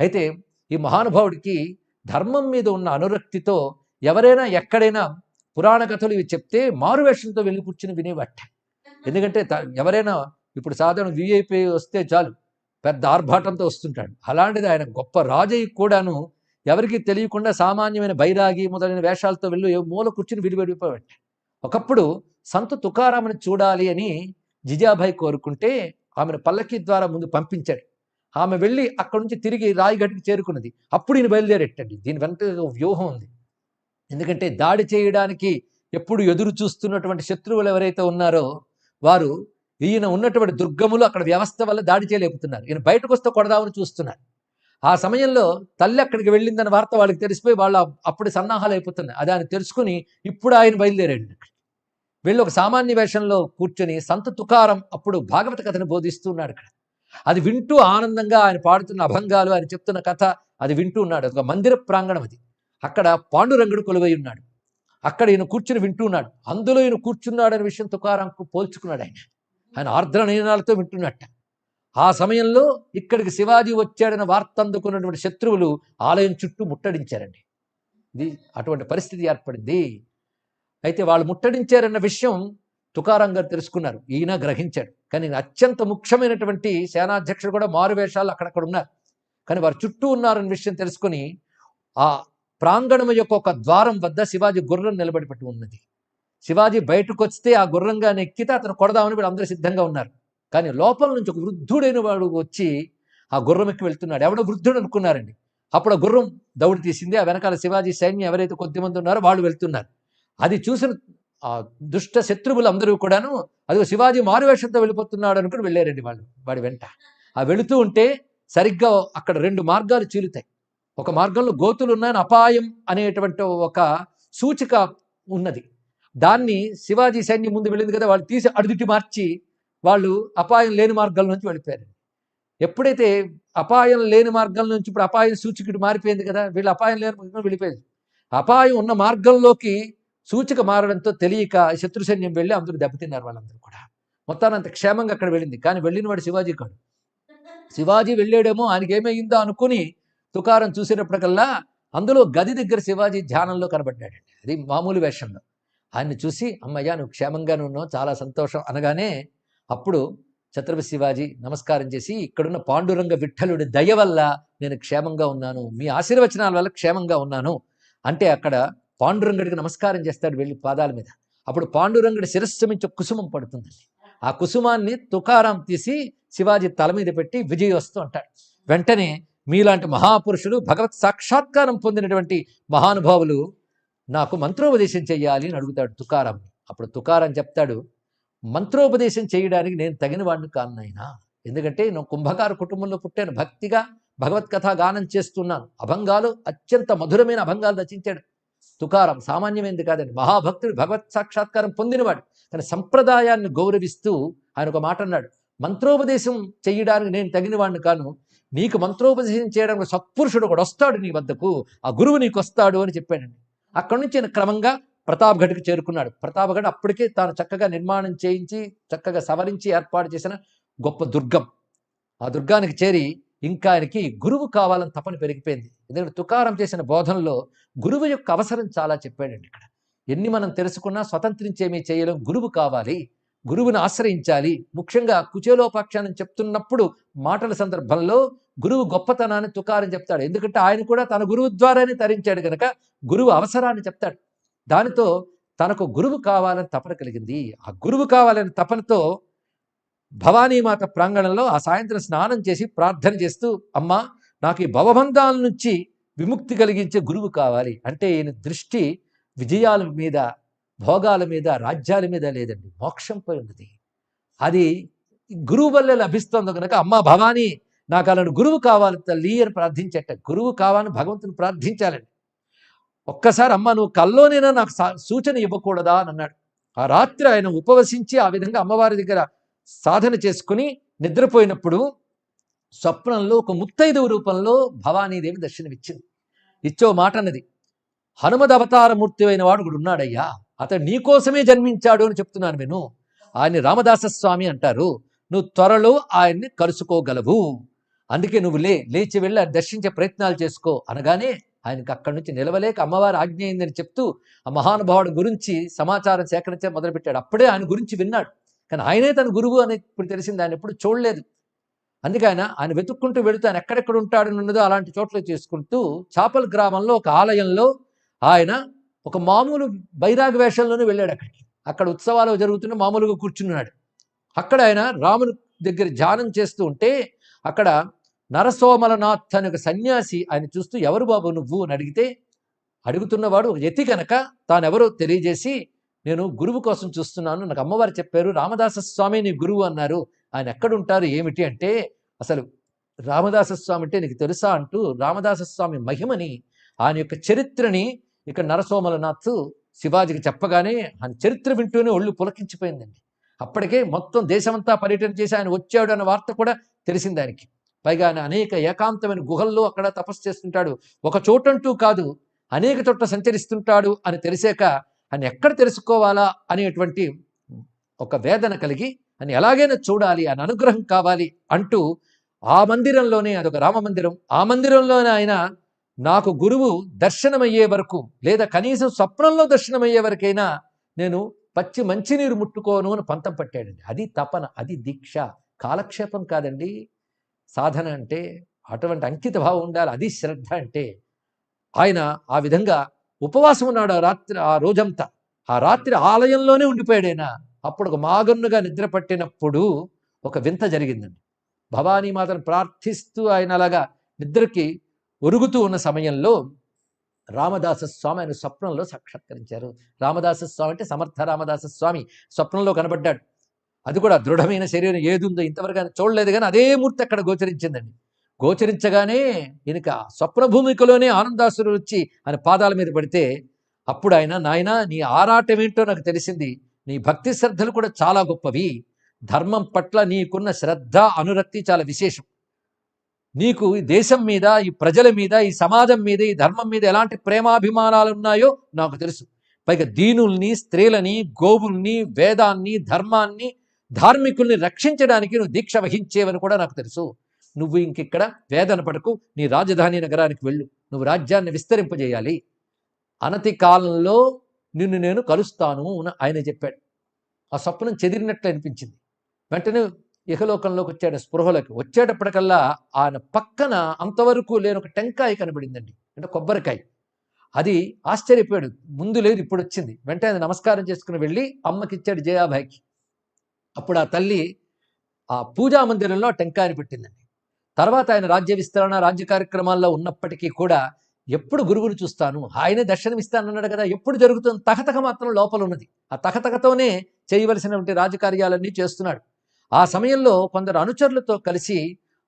అయితే ఈ మహానుభావుడికి ధర్మం మీద ఉన్న అనురక్తితో ఎవరైనా ఎక్కడైనా పురాణ కథలు ఇవి చెప్తే మారువేషంతో వెళ్ళి కూర్చుని వినేవట్ట ఎందుకంటే త- ఎవరైనా ఇప్పుడు సాధారణ విఐపి వస్తే చాలు పెద్ద ఆర్భాటంతో వస్తుంటాడు. అలాంటిది ఆయన గొప్ప రాజయ్య కూడాను ఎవరికి తెలియకుండా సామాన్యమైన బైరాగి మొదలైన వేషాలతో వెళ్ళి ఏ మూల కూర్చుని విడివిడిపోయాడు ఒకప్పుడు సంత తుకారామని చూడాలి అని జిజాభాయ్ కోరుకుంటే ఆమెను పల్లకి ద్వారా ముందు పంపించాడు. ఆమె వెళ్ళి అక్కడి నుంచి తిరిగి రాయిగడ్కి చేరుకున్నది. అప్పుడు ఈయన బయలుదేరేటండి. దీని వెనక వ్యూహం ఉంది. ఎందుకంటే దాడి చేయడానికి ఎప్పుడు ఎదురు చూస్తున్నటువంటి శత్రువులు ఎవరైతే ఉన్నారో వారు ఈయన ఉన్నటువంటి దుర్గములు అక్కడ వ్యవస్థ వల్ల దాడి చేయలేపుతున్నారు ఈయన బయటకు వస్తే కొడదామని చూస్తున్నారు. ఆ సమయంలో తల్లి అక్కడికి వెళ్ళిందన్న వార్త వాళ్ళకి తెలిసిపోయి వాళ్ళు అప్పుడు సన్నాహాలు అయిపోతున్నాయి అది ఆయన తెలుసుకుని ఇప్పుడు ఆయన బయలుదేరాడు వెళ్ళి ఒక సామాన్య వేషంలో కూర్చొని సంత తుకారం అప్పుడు భాగవత కథను బోధిస్తున్నాడు అక్కడ. అది వింటూ ఆనందంగా ఆయన పాడుతున్న అభంగాలు ఆయన చెప్తున్న కథ అది వింటూ ఉన్నాడు. ఒక మందిర ప్రాంగణం అది. అక్కడ పాండురంగుడు కొలువై ఉన్నాడు. అక్కడ ఈయన కూర్చుని వింటూ ఉన్నాడు. అందులో ఈయన కూర్చున్నాడు అనే విషయం తుకారాంకు పోల్చుకున్నాడు ఆయన. ఆయన ఆర్ద్ర నయనాలతో వింటున్నట్ట. ఆ సమయంలో ఇక్కడికి శివాజీ వచ్చాడన్న వార్త అందుకున్నటువంటి శత్రువులు ఆలయం చుట్టూ ముట్టడించారండి. ఇది అటువంటి పరిస్థితి ఏర్పడింది. అయితే వాళ్ళు ముట్టడించారన్న విషయం తుకారాం గారు తెలుసుకున్నారు. ఈయన గ్రహించాడు. కానీ అత్యంత ముఖ్యమైనటువంటి సేనాధ్యక్షుడు కూడా మారువేషాలు అక్కడక్కడ ఉన్నారు. కానీ వారు చుట్టూ ఉన్నారన్న విషయం తెలుసుకొని ఆ ప్రాంగణం యొక్క ఒక ద్వారం వద్ద శివాజీ గుర్రం నిలబడి పెట్టి ఉన్నది. శివాజీ బయటకు వస్తే ఆ గుర్రంగా ఎక్కితే అతను కొడదామని వీళ్ళు అందరూ సిద్ధంగా ఉన్నారు. కానీ లోపల నుంచి ఒక వృద్ధుడైన వాడు వచ్చి ఆ గుర్రం ఎక్కి వెళ్తున్నాడు. ఎవడో వృద్ధుడు అనుకున్నారండి. అప్పుడు ఆ గుర్రం దౌడి తీసింది. ఆ వెనకాల శివాజీ సైన్యం ఎవరైతే కొద్దిమంది ఉన్నారో వాళ్ళు వెళ్తున్నారు. అది చూసిన ఆ దుష్ట శత్రువులు అందరూ కూడాను అదిగో శివాజీ మారువేషంతో వెళ్ళిపోతున్నాడు అనుకుని వెళ్ళారండి వాళ్ళు వాడి వెంట. ఆ వెళుతూ ఉంటే సరిగ్గా అక్కడ రెండు మార్గాలు చీలుతాయి. ఒక మార్గంలో గోతులు ఉన్నాయని అపాయం అనేటువంటి ఒక సూచిక ఉన్నది. దాన్ని శివాజీ సైన్యం ముందు వెళ్ళింది కదా వాళ్ళు తీసి అడుగుటి మార్చి వాళ్ళు అపాయం లేని మార్గాల నుంచి వెళ్ళిపోయారు ఎప్పుడైతే అపాయం లేని మార్గం నుంచి ఇప్పుడు అపాయం సూచికటి మారిపోయింది కదా వీళ్ళు అపాయం లేని మార్గంలో వెళ్ళిపోయింది. అపాయం ఉన్న మార్గంలోకి సూచిక మారడంతో తెలియక శత్రు సైన్యం వెళ్ళి అందరూ దెబ్బతిన్నారు వాళ్ళందరూ కూడా. మొత్తాన్ని అంత క్షేమంగా అక్కడ వెళ్ళింది. కానీ వెళ్ళిన వాడు శివాజీ కాడు. శివాజీ వెళ్ళాడేమో ఆయనకి ఏమైందో అనుకుని తుకారం చూసినప్పటికల్లా అందులో గది దగ్గర శివాజీ ధ్యానంలో కనబడ్డాడండి. అది మామూలు వేషంలో. ఆయన్ని చూసి అమ్మయ్య నువ్వు క్షేమంగానే ఉన్నావు చాలా సంతోషం అనగానే అప్పుడు ఛత్రపతి శివాజీ నమస్కారం చేసి ఇక్కడున్న పాండురంగ విఠలుడి దయ వల్ల నేను క్షేమంగా ఉన్నాను. మీ ఆశీర్వచనాల వల్ల క్షేమంగా ఉన్నాను. అంటే అక్కడ పాండురంగడికి నమస్కారం చేస్తాడు వెళ్ళి పాదాల మీద. అప్పుడు పాండురంగడి శిరస్సు నుంచి కుసుమం పడుతుందండి ఆ కుసుమాన్ని తుకారాం తీసి శివాజీ తల మీద పెట్టి విజయవస్తు అంటాడు వెంటనే మీలాంటి మహాపురుషులు భగవత్ సాక్షాత్కారం పొందినటువంటి మహానుభావులు నాకు మంత్రోపదేశం చేయాలి అని అడుగుతాడు తుకారాం. అప్పుడు తుకారం చెప్తాడు మంత్రోపదేశం చేయడానికి నేను తగిన వాడిని కాను ఎందుకంటే నేను కుంభకార కుటుంబంలో పుట్టాను. భక్తిగా భగవత్ కథా గానం చేస్తున్నాను. అభంగాలు అత్యంత మధురమైన అభంగాలు రచించాడు. తుకారం సామాన్యమైనది కాదండి. మహాభక్తుడు భగవత్ సాక్షాత్కారం పొందినవాడు. తన సంప్రదాయాన్ని గౌరవిస్తూ ఆయన ఒక మాట అన్నాడు. మంత్రోపదేశం చేయడానికి నేను తగినవాడిని కాను నీకు మంత్రోపదేశం చేయడానికి సత్పురుషుడు ఒకడు వస్తాడు నీ వద్దకు ఆ గురువు నీకు వస్తాడు అని చెప్పాడండి. అక్కడి నుంచి ఆయన క్రమంగా ప్రతాప్గఢ్కి చేరుకున్నాడు. ప్రతాప్గఢ్ అప్పటికే తాను చక్కగా నిర్మాణం చేయించి చక్కగా సవరించి ఏర్పాటు చేసిన గొప్ప దుర్గం. ఆ దుర్గానికి చేరి ఇంకా ఆయనకి గురువు కావాలని తపన పెరిగిపోయింది. ఎందుకంటే తుకారం చేసిన బోధనలో గురువు యొక్క అవసరం చాలా చెప్పాడండి ఇక్కడ. ఎన్ని మనం తెలుసుకున్నా స్వతంత్రించేమీ చేయలేం. గురువు కావాలి. గురువుని ఆశ్రయించాలి. ముఖ్యంగా కుచేలోపాఖ్యానం చెప్తున్నప్పుడు మాటల సందర్భంలో గురువు గొప్పతనాన్ని తుకారం చెప్తాడు. ఎందుకంటే ఆయన కూడా తన గురువు ద్వారానే తరించాడు కనుక గురువు అవసరాన్ని చెప్తాడు. దానితో తనకు గురువు కావాలని తపన కలిగింది. ఆ గురువు కావాలని తపనతో భవానీమాత ప్రాంగణంలో ఆ సాయంత్రం స్నానం చేసి ప్రార్థన చేస్తూ అమ్మ నాకు ఈ భవబంధాల నుంచి విముక్తి కలిగించే గురువు కావాలి. అంటే ఈయన దృష్టి విజయాల మీద భోగాల మీద రాజ్యాల మీద లేదండి. మోక్షంపై ఉన్నది. అది గురువు వల్లే లభిస్తుంది కనుక అమ్మ భవానీ నాకు అలాంటి గురువు కావాలి తల్లి అని ప్రార్థించట. గురువు కావాలని భగవంతుని ప్రార్థించాలండి. ఒక్కసారి అమ్మ నువ్వు కల్లోనైనా నాకు సా- సూచన ఇవ్వకూడదా అని అన్నాడు. ఆ రాత్రి ఆయన ఉపవసించి ఆ విధంగా అమ్మవారి దగ్గర సాధన చేసుకుని నిద్రపోయినప్పుడు స్వప్నంలో ఒక ముత్తైదువ రూపంలో భవానీదేవి దర్శనమిచ్చింది. ఇచ్చో మాట అన్నది హనుమదవతారమూర్తి అయిన వాడు కూడా ఉన్నాడయ్యా అతడు నీకోసమే జన్మించాడు అని చెప్తున్నాను నేను ఆయన్ని రామదాస స్వామి అంటారు. నువ్వు త్వరలో ఆయన్ని కలుసుకోగలవు. అందుకే నువ్వు లే లేచి వెళ్ళి దర్శించే ప్రయత్నాలు చేసుకో. అనగానే ఆయనకి అక్కడి నుంచి నిలవలేక అమ్మవారి ఆజ్ఞ అయిందని చెప్తూ ఆ మహానుభావుడి గురించి సమాచారం సేకరించే మొదలుపెట్టాడు. అప్పుడే ఆయన గురించి విన్నాడు. కానీ ఆయనే తన గురువు అని ఇప్పుడు తెలిసింది ఆయన ఎప్పుడు చూడలేదు. అందుకే ఆయన ఆయన వెతుక్కుంటూ వెళుతూ ఆయన ఎక్కడెక్కడ ఉంటాడనున్నదో అలాంటి చోట్ల చేసుకుంటూ చాపల్ గ్రామంలో ఒక ఆలయంలో ఆయన ఒక మామూలు బైరాగ వేషంలోనే వెళ్ళాడు అక్కడికి. అక్కడ ఉత్సవాలు జరుగుతున్న మామూలుగా కూర్చున్నాడు. అక్కడ ఆయన రాముని దగ్గర ధ్యానం చేస్తూ ఉంటే అక్కడ నరసోమలనాథ్ అనే ఒక సన్యాసి ఆయన చూస్తూ ఎవరు బాబు నువ్వు? అని అడిగితే అడుగుతున్నవాడు ఒక యతి కనుక తానెవరో తెలియజేసి నేను గురువు కోసం చూస్తున్నాను. నాకు అమ్మవారు చెప్పారు రామదాస స్వామి నీ గురువు అన్నారు. ఆయన ఎక్కడుంటారు ఏమిటి అంటే అసలు రామదాస స్వామి అంటే నీకు తెలుసా అంటూ రామదాస స్వామి మహిమని ఆయన యొక్క చరిత్రని ఇక నరసోమలనాథ్ శివాజీకి చెప్పగానే ఆయన చరిత్ర వింటూనే ఒళ్ళు పులకించిపోయిందండి. అప్పటికే మొత్తం దేశమంతా పర్యటన చేసి ఆయన వచ్చాడు అన్న వార్త కూడా తెలిసింది ఆయనకి. పైగా ఆయన అనేక ఏకాంతమైన గుహల్లో అక్కడ తపస్సు చేస్తుంటాడు. ఒక చోటంటూ కాదు అనేక చోట్ల సంచరిస్తుంటాడు అని తెలిసాక అని ఎక్కడ తెలుసుకోవాలా అనేటువంటి ఒక వేదన కలిగి అని ఎలాగైనా చూడాలి అని అనుగ్రహం కావాలి అంటూ ఆ మందిరంలోనే అదొక రామ మందిరం ఆ మందిరంలోనే ఆయన నాకు గురువు దర్శనమయ్యే వరకు లేదా కనీసం స్వప్నంలో దర్శనమయ్యే వరకైనా నేను పచ్చి మంచినీరు ముట్టుకోను అని పంతం పట్టాడండి. అది తపన అది దీక్ష. కాలక్షేపం కాదండి. సాధన అంటే అటువంటి అంకిత భావం ఉండాలి అది శ్రద్ధ అంటే ఆయన ఆ విధంగా ఉపవాసం ఉన్నాడు ఆ రాత్రి ఆ రోజంతా. ఆ రాత్రి ఆలయంలోనే ఉండిపోయాడైనా అప్పుడు ఒక మాగన్నుగా నిద్ర పట్టినప్పుడు ఒక వింత జరిగిందండి. భవానీ మాతను ప్రార్థిస్తూ ఆయన అలాగా నిద్రకి ఒరుగుతూ ఉన్న సమయంలో రామదాస స్వామి ఆయన స్వప్నంలో సాక్షాత్కరించారు. రామదాస స్వామి అంటే సమర్థ రామదాస స్వామి స్వప్నంలో కనబడ్డాడు. అది కూడా దృఢమైన శరీరం. ఏది ఉందో ఇంతవరకు ఆయన చూడలేదు కానీ అదే మూర్తి అక్కడ గోచరించిందండి. గోచరించగానే ఈయనక స్వప్న భూమికలోనే ఆనందాసురు వచ్చి ఆయన పాదాల మీద పడితే అప్పుడు ఆయన నాయన నీ ఆరాటం ఏంటో నాకు తెలిసింది. నీ భక్తి శ్రద్ధలు కూడా చాలా గొప్పవి. ధర్మం పట్ల నీకున్న శ్రద్ధ అనురక్తి చాలా విశేషం. నీకు ఈ దేశం మీద ఈ ప్రజల మీద ఈ సమాజం మీద ఈ ధర్మం మీద ఎలాంటి ప్రేమాభిమానాలు ఉన్నాయో నాకు తెలుసు. పైగా దీనుల్ని స్త్రీలని గోవుల్ని వేదాన్ని ధర్మాన్ని ధార్మికుల్ని రక్షించడానికి నువ్వు దీక్ష వహించేవని కూడా నాకు తెలుసు. నువ్వు ఇంకిక్కడ వేదన పడకు నీ రాజధాని నగరానికి వెళ్ళు. నువ్వు రాజ్యాన్ని విస్తరింపజేయాలి. అనతి కాలంలో నిన్ను నేను కలుస్తాను అని ఆయన చెప్పాడు. ఆ స్వప్నం చెదిరినట్లు అనిపించింది. వెంటనే ఇహలోకంలోకి వచ్చాడు స్పృహలోకి. వచ్చేటప్పటికల్లా ఆయన పక్కన అంతవరకు లేని ఒక టెంకాయ కనబడిందండి. అంటే కొబ్బరికాయ. అది ఆశ్చర్యపోయాడు. ముందు లేదు ఇప్పుడు వచ్చింది. వెంటనే నమస్కారం చేసుకుని వెళ్ళి అమ్మకి ఇచ్చాడు జయాభాయికి అప్పుడు ఆ తల్లి ఆ పూజా మందిరంలో ఆ టెంకాయని పెట్టిందండి. తర్వాత ఆయన రాజ్య విస్తరణ రాజ్య కార్యక్రమాల్లో ఉన్నప్పటికీ కూడా ఎప్పుడు గురువును చూస్తాను? ఆయనే దర్శనం ఇస్తానన్నాడు కదా ఎప్పుడు జరుగుతుంది? తహతక మాత్రం లోపల ఉన్నది. ఆ తహతకతోనే చేయవలసినటువంటి రాజకార్యాలన్నీ చేస్తున్నాడు. ఆ సమయంలో కొందరు అనుచరులతో కలిసి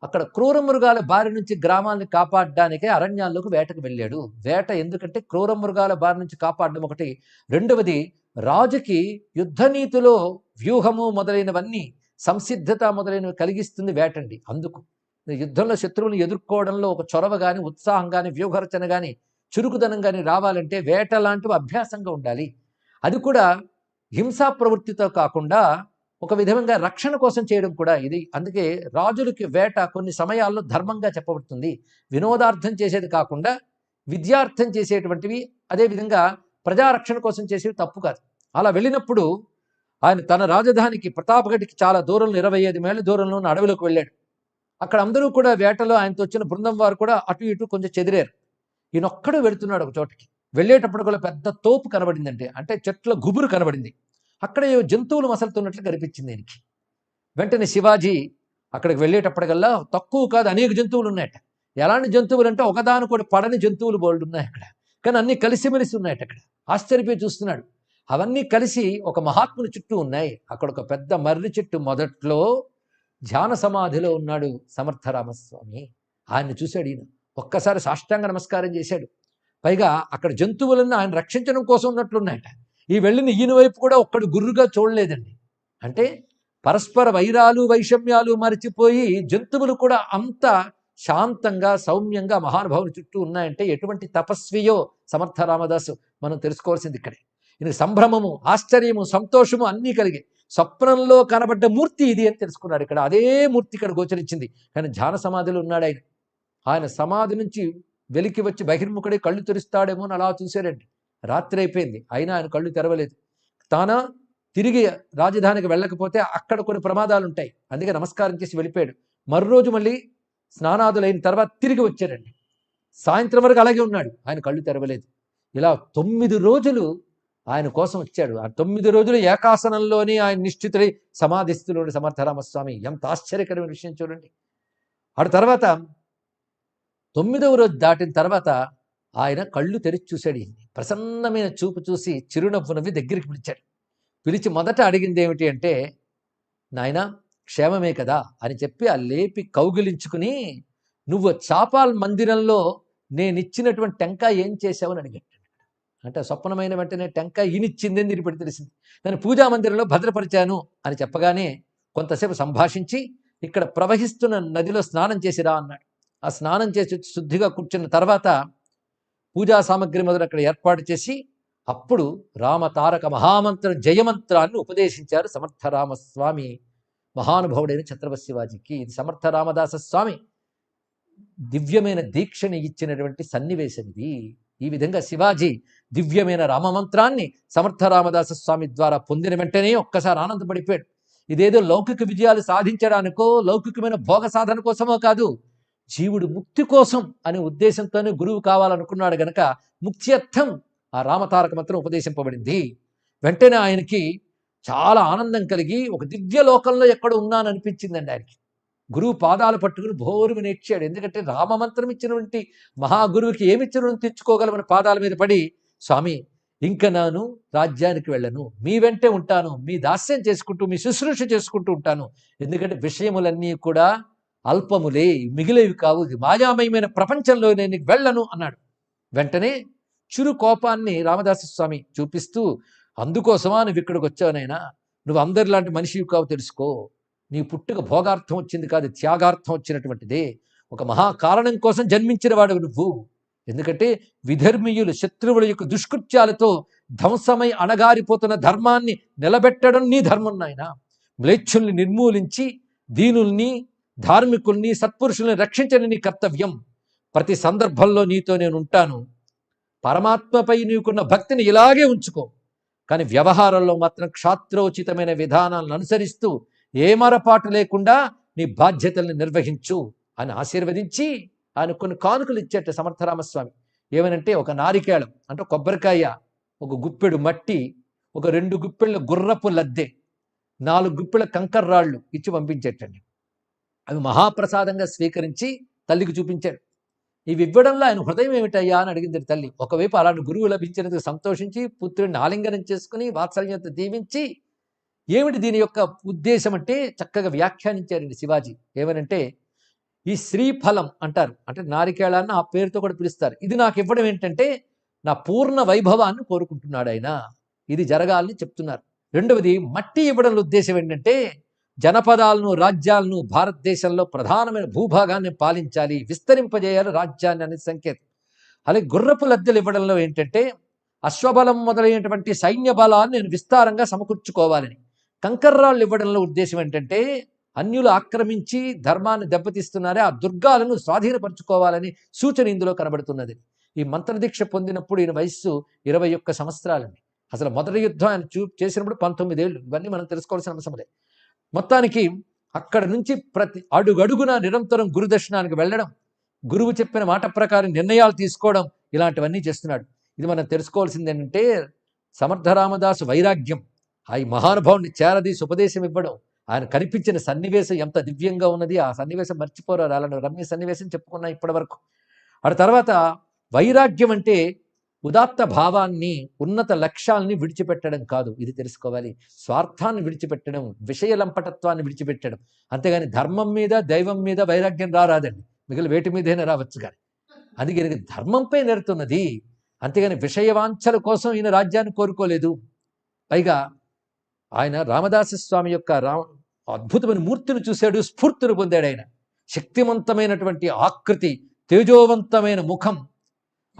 అక్కడ క్రూర మృగాల బారి నుంచి గ్రామాలను కాపాడడానికే అరణ్యాల్లోకి వేటకు వెళ్ళాడు. వేట ఎందుకంటే క్రూర మృగాల బారి నుంచి కాపాడడం ఒకటి. రెండవది రాజుకి యుద్ధనీతిలో వ్యూహము మొదలైనవన్నీ సంసిద్ధత మొదలైనవి కలిగిస్తుంది వేటండి. అందుకు యుద్ధంలో శత్రువులను ఎదుర్కోవడంలో ఒక చొరవ కానీ ఉత్సాహం కానీ వ్యూహరచన కానీ చురుకుదనం కానీ రావాలంటే వేట లాంటివి అభ్యాసంగా ఉండాలి. అది కూడా హింసా ప్రవృత్తితో కాకుండా ఒక విధంగా రక్షణ కోసం చేయడం కూడా ఇది. అందుకే రాజులకి వేట కొన్ని సమయాల్లో ధర్మంగా చెప్పబడుతుంది. వినోదార్థం చేసేది కాకుండా విద్యార్థం చేసేటువంటివి అదేవిధంగా ప్రజారక్షణ కోసం చేసేవి తప్పు కాదు. అలా వెళ్ళినప్పుడు ఆయన తన రాజధానికి ప్రతాపగడికి చాలా దూరంలో ఇరవై ఐదు మైళ్ళ దూరంలో అడవిలోకి వెళ్ళాడు. అక్కడ అందరూ కూడా వేటలో ఆయనతో వచ్చిన బృందం వారు కూడా అటు ఇటు కొంచెం చెదిరారు. ఈయనొక్కడు వెళుతున్నాడు ఒక చోటకి. వెళ్ళేటప్పుడు కూడా పెద్ద తోపు కనబడిందంటే అంటే చెట్ల గుబురు కనబడింది. అక్కడ ఏవో జంతువులు మసలుతున్నట్లు కనిపించింది ఆయనకి వెంటనే శివాజీ అక్కడికి వెళ్ళేటప్పటికల్లా తక్కువ కాదు అనేక జంతువులు ఉన్నాయట. ఎలాంటి జంతువులు అంటే ఒకదాని కూడా పడని జంతువులు బోల్డ్ ఉన్నాయి అక్కడ. కానీ అన్నీ కలిసిమెలిసి ఉన్నాయట అక్కడ. ఆశ్చర్యపోయి చూస్తున్నాడు. అవన్నీ కలిసి ఒక మహాత్ముని చుట్టూ ఉన్నాయి. అక్కడ ఒక పెద్ద మర్రి చెట్టు మొదట్లో ధ్యాన సమాధిలో ఉన్నాడు సమర్థరామస్వామి. ఆయన చూశాడు ఈయన. ఒక్కసారి సాష్టాంగ నమస్కారం చేశాడు. పైగా అక్కడ జంతువులను ఆయన రక్షించడం కోసం ఉన్నట్లున్నాయట. ఈ వెళ్ళిన ఈయన వైపు కూడా ఒక్కడు గుర్రుగా చూడలేదండి. అంటే పరస్పర వైరాలు వైషమ్యాలు మరిచిపోయి జంతువులు కూడా అంత శాంతంగా సౌమ్యంగా మహానుభావుని చుట్టూ ఉన్నాయంటే ఎటువంటి తపస్వియో సమర్థ రామదాసు మనం తెలుసుకోవాల్సింది ఇక్కడే. ఈయన సంభ్రమము ఆశ్చర్యము సంతోషము అన్నీ కలిగాయి స్వప్నంలో కనబడ్డ మూర్తి ఇది అని తెలుసుకున్నాడు. ఇక్కడ అదే మూర్తి ఇక్కడ గోచరించింది. కానీ ధ్యాన సమాధిలో ఉన్నాడు ఆయన. ఆయన సమాధి నుంచి వెలికి వచ్చి బహిర్ముఖుడే కళ్ళు తెరుస్తాడేమో అని అలా చూశారండి రాత్రి అయిపోయింది. అయినా ఆయన కళ్ళు తెరవలేదు. తాన తిరిగి రాజధానికి వెళ్ళకపోతే అక్కడ కొన్ని ప్రమాదాలు ఉంటాయి అందుకే నమస్కారం చేసి వెళ్ళిపోయాడు. మరురోజు మళ్ళీ స్నానాదులైన తర్వాత తిరిగి వచ్చారండి సాయంత్రం వరకు అలాగే ఉన్నాడు. ఆయన కళ్ళు తెరవలేదు. ఇలా తొమ్మిది రోజులు ఆయన కోసం వచ్చాడు. ఆ తొమ్మిది రోజులు ఏకాసనంలోనే ఆయన నిశ్చితుడై సమాధిస్తులోని సమర్థరామస్వామి. ఎంత ఆశ్చర్యకరమైన విషయం చూడండి. ఆడు తర్వాత తొమ్మిదవ రోజు దాటిన తర్వాత ఆయన కళ్ళు తెరిచి చూశాడు. ప్రసన్నమైన చూపు చూసి చిరునవ్వు నవ్వి దగ్గరికి పిలిచాడు. పిలిచి మొదట అడిగింది ఏమిటి అంటే నాయన క్షేమమే కదా అని చెప్పి ఆ లేపి కౌగిలించుకుని నువ్వు చాపాల్ మందిరంలో నేను ఇచ్చినటువంటి టెంకాయ ఏం చేశావని అడిగాడు. అంటే స్వప్నమైన వెంటనే టెంకాయ ఈనిచ్చింది అని ఇప్పుడు తెలిసింది. నేను పూజా మందిరంలో భద్రపరిచాను అని చెప్పగానే కొంతసేపు సంభాషించి ఇక్కడ ప్రవహిస్తున్న నదిలో స్నానం చేసిరా అన్నాడు. ఆ స్నానం చేసి శుద్ధిగా కూర్చున్న తర్వాత పూజా సామగ్రి మొదలు అక్కడ ఏర్పాటు చేసి అప్పుడు రామ తారక మహామంత్ర జయమంత్రాన్ని ఉపదేశించారు సమర్థ రామస్వామి మహానుభావుడైన ఛత్రపతి శివాజీకి ఇది సమర్థ రామదాస స్వామి దివ్యమైన దీక్షని ఇచ్చినటువంటి సన్నివేశం ఇది. ఈ విధంగా శివాజీ దివ్యమైన రామమంత్రాన్ని సమర్థ రామదాస స్వామి ద్వారా పొందిన వెంటనే ఒక్కసారి ఆనందపడిపోయాడు. ఇదేదో లౌకిక విజయాలు సాధించడానికో లౌకికమైన భోగ సాధన కోసమో కాదు జీవుడు ముక్తి కోసం అనే ఉద్దేశంతోనే గురువు కావాలనుకున్నాడు గనక ముక్త్యర్థం ఆ రామతారక మంత్రం ఉపదేశింపబడింది. వెంటనే ఆయనకి చాలా ఆనందం కలిగి ఒక దివ్య లోకంలో ఎక్కడ ఉన్నాననిపించిందండి ఆయనకి. గురువు పాదాలు పట్టుకుని భోరుని నేర్చాడు. ఎందుకంటే రామమంత్రం ఇచ్చినటువంటి మహాగురువుకి ఏమిచ్చినని తెచ్చుకోగలమని పాదాల మీద పడి స్వామి ఇంకా నాను రాజ్యానికి వెళ్ళను. మీ వెంటే ఉంటాను. మీ దాస్యం చేసుకుంటూ మీ శుశ్రూష చేసుకుంటూ ఉంటాను. ఎందుకంటే విషయములన్నీ కూడా అల్పములే మిగిలేవి కావు. మాయామయమైన ప్రపంచంలో నేను వెళ్ళను అన్నాడు. వెంటనే చిరు కోపాన్ని రామదాస స్వామి చూపిస్తూ అందుకోసమా నువ్వు ఇక్కడికి వచ్చావునైనా నువ్వు అందరిలాంటి మనిషివి కావు తెలుసుకో. నీ పుట్టుక భోగార్థం వచ్చింది కాదు త్యాగార్థం వచ్చినటువంటిదే. ఒక మహా కారణం కోసం జన్మించిన వాడు నువ్వు. ఎందుకంటే విధర్మీయులు శత్రువుల యొక్క దుష్కృత్యాలతో ధ్వంసమై అణగారిపోతున్న ధర్మాన్ని నిలబెట్టడం నీ ధర్మం నాయన. మ్లేచ్ఛుల్ని నిర్మూలించి దీనుల్ని ధార్మికుల్ని సత్పురుషుల్ని రక్షించని నీ కర్తవ్యం. ప్రతి సందర్భంలో నీతో నేను ఉంటాను. పరమాత్మపై నీకున్న భక్తిని ఇలాగే ఉంచుకో. కానీ వ్యవహారంలో మాత్రం క్షాత్రోచితమైన విధానాలను అనుసరిస్తూ ఏమరపాటు లేకుండా నీ బాధ్యతల్ని నిర్వహించు అని ఆశీర్వదించి ఆయన కొన్ని కానుకలు ఇచ్చేట సమర్థరామస్వామి. ఏమనంటే ఒక నారికేళం అంటే కొబ్బరికాయ ఒక గుప్పెడు మట్టి ఒక రెండు గుప్పెళ్ళ గుర్రపు లద్దె నాలుగు గుప్పెళ్ళ కంకర్రాళ్ళు ఇచ్చి పంపించేటండి. అవి మహాప్రసాదంగా స్వీకరించి తల్లికి చూపించాడు. ఇవి ఇవ్వడంలో ఆయన హృదయం ఏమిటయ్యా అని అడిగింది తల్లి. ఒకవైపు అలాంటి గురువు లభించినందుకు సంతోషించి పుత్రుడిని ఆలింగనం చేసుకుని వాత్సల్యంతో దీవించి ఏమిటి దీని యొక్క ఉద్దేశం అంటే చక్కగా వ్యాఖ్యానించారండి శివాజీ. ఏమనంటే ఈ శ్రీఫలం అంటారు. అంటే నారికేళాన్ని ఆ పేరుతో కూడా పిలుస్తారు. ఇది నాకు ఇవ్వడం ఏంటంటే నా పూర్ణ వైభవాన్ని కోరుకుంటున్నాడు ఆయన. ఇది జరగాలని చెప్తున్నారు. రెండవది మట్టి ఇవ్వడంలో ఉద్దేశం ఏంటంటే జనపదాలను రాజ్యాలను భారతదేశంలో ప్రధానమైన భూభాగాన్ని పాలించాలి విస్తరింపజేయాలి రాజ్యాన్ని అనే సంకేతం. అలాగే గుర్రపు లద్దెలు ఇవ్వడంలో ఏంటంటే అశ్వబలం మొదలైనటువంటి సైన్య బలాన్ని నేను విస్తారంగా సమకూర్చుకోవాలని. కంకర్రాళ్ళు ఇవ్వడంలో ఉద్దేశం ఏంటంటే అన్యులు ఆక్రమించి ధర్మాన్ని దెబ్బతీస్తున్నారే ఆ దుర్గాలను స్వాధీనపరచుకోవాలని సూచన ఇందులో కనబడుతున్నది. ఈ మంత్రదీక్ష పొందినప్పుడు ఈయన వయస్సు ఇరవై ఒక్క సంవత్సరాలని అసలు మొదటి యుద్ధం ఆయన చూ చేసినప్పుడు పంతొమ్మిదేళ్ళు ఇవన్నీ మనం తెలుసుకోవాల్సిన అంశములే మొత్తానికి అక్కడ నుంచి ప్రతి అడుగడుగున నిరంతరం గురుదర్శనానికి వెళ్ళడం గురువు చెప్పిన మాట ప్రకారం నిర్ణయాలు తీసుకోవడం ఇలాంటివన్నీ చేస్తున్నాడు. ఇది మనం తెలుసుకోవాల్సింది ఏంటంటే సమర్థ రామదాసు వైరాగ్యం. ఆ ఈ మహానుభావుని చేరదీసి ఉపదేశం ఇవ్వడం ఆయన కనిపించిన సన్నివేశం ఎంత దివ్యంగా ఉన్నది ఆ సన్నివేశం మర్చిపోరారు అలాంటి రమ్య సన్నివేశం చెప్పుకున్నా ఇప్పటి వరకు. ఆ తర్వాత వైరాగ్యం అంటే ఉదాత్త భావాన్ని ఉన్నత లక్ష్యాల్ని విడిచిపెట్టడం కాదు ఇది తెలుసుకోవాలి. స్వార్థాన్ని విడిచిపెట్టడం విషయలంపటత్వాన్ని విడిచిపెట్టడం. అంతేగాని ధర్మం మీద దైవం మీద వైరాగ్యం రారాదండి. మిగిలిన వేటి మీదైనా రావచ్చు కానీ అది ఈయనకి ధర్మంపై నెరుతున్నది. అంతేగాని విషయవాంఛల కోసం ఈయన రాజ్యాన్ని కోరుకోలేదు. పైగా ఆయన రామదాస స్వామి యొక్క రామ అద్భుతమైన మూర్తిని చూశాడు స్ఫూర్తిని పొందాడు ఆయన. శక్తివంతమైనటువంటి ఆకృతి తేజోవంతమైన ముఖం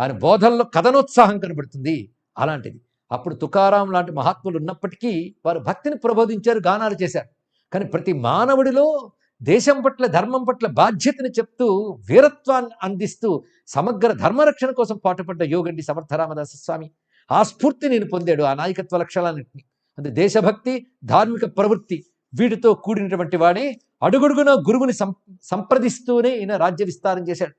ఆయన బోధనలో కథనోత్సాహం కనబడుతుంది అలాంటిది. అప్పుడు తుకారాం లాంటి మహాత్ములు ఉన్నప్పటికీ వారు భక్తిని ప్రబోధించారు గానాలు చేశారు. కానీ ప్రతి మానవుడిలో దేశం పట్ల ధర్మం పట్ల బాధ్యతని చెప్తూ వీరత్వాన్ని అందిస్తూ సమగ్ర ధర్మరక్షణ కోసం పాటుపడ్డ యోగండి సమర్థ రామదాస స్వామి. ఆ స్ఫూర్తి నేను పొందాడు ఆ నాయకత్వ లక్షణాలన్నింటినీ. అది దేశభక్తి ధార్మిక ప్రవృత్తి. వీటితో కూడినటువంటి వాడే అడుగడుగున గురువుని సం సంప్రదిస్తూనే ఈయన రాజ్య విస్తారం చేశాడు.